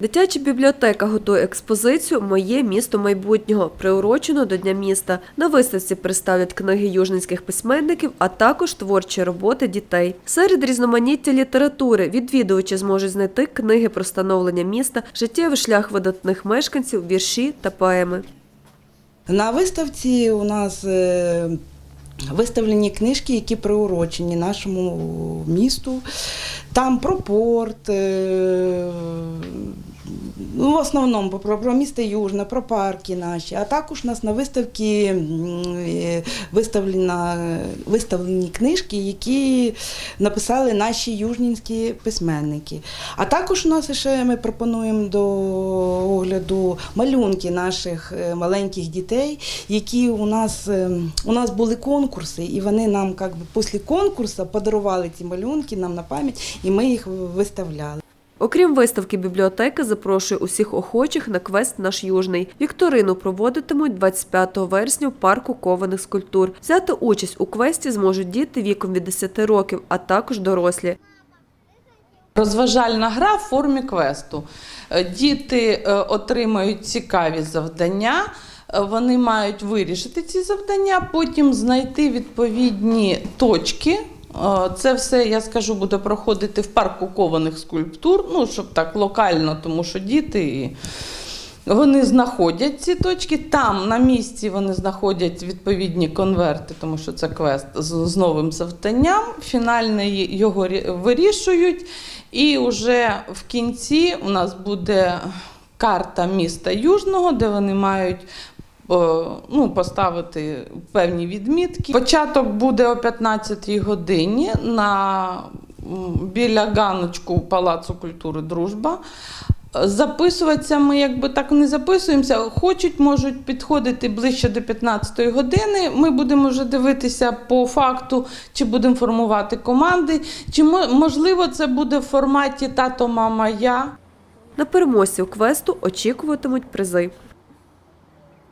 Дитяча бібліотека готує експозицію Моє місто майбутнього, приурочену до Дня міста. На виставці представлять книги южненських письменників, а також творчі роботи дітей. Серед різноманіття літератури відвідувачі зможуть знайти книги про становлення міста, життєвий шлях видатних мешканців, вірші та поеми. На виставці у нас е, виставлені книжки, які приурочені нашому місту. Там про порт, е, ну, в основному про, місто Южне, про парки наші. А також у нас на виставці е, виставлені книжки, які написали наші южнінські письменники. А також у нас ще ми пропонуємо до огляду малюнки наших е, маленьких дітей, які у нас, е, у нас були конкурси, і вони нам як би, після конкурсу подарували ці малюнки нам на пам'ять, і ми їх виставляли. Окрім виставки, бібліотека запрошує усіх охочих на квест Наш Южний. Вікторину проводитимуть 25 вересня в парку кованих скульптур. Взяти участь у квесті зможуть діти віком від 10 років, а також дорослі. Розважальна гра в формі квесту. Е, Діти е, отримають цікаві завдання. е, Вони мають вирішити ці завдання, потім знайти відповідні точки. Це все, я скажу, буде проходити в парку кованих скульптур, ну, щоб так локально, тому що діти. Вони знаходять ці точки. Там на місці вони знаходять відповідні конверти, тому що це квест з новим завданням. Фінально його вирішують. І вже в кінці у нас буде карта міста Южного, де вони мають. О, Ну, поставити певні відмітки. Початок буде о 15-й годині на, біля ганочку Палацу культури Дружба. Записуватися ми якби так не записуємося. Хочуть, можуть підходити ближче до 15-ї години. Ми будемо вже дивитися по факту, чи будемо формувати команди, чи можливо це буде в форматі тато, мама, я. На переможців квесту очікуватимуть призи.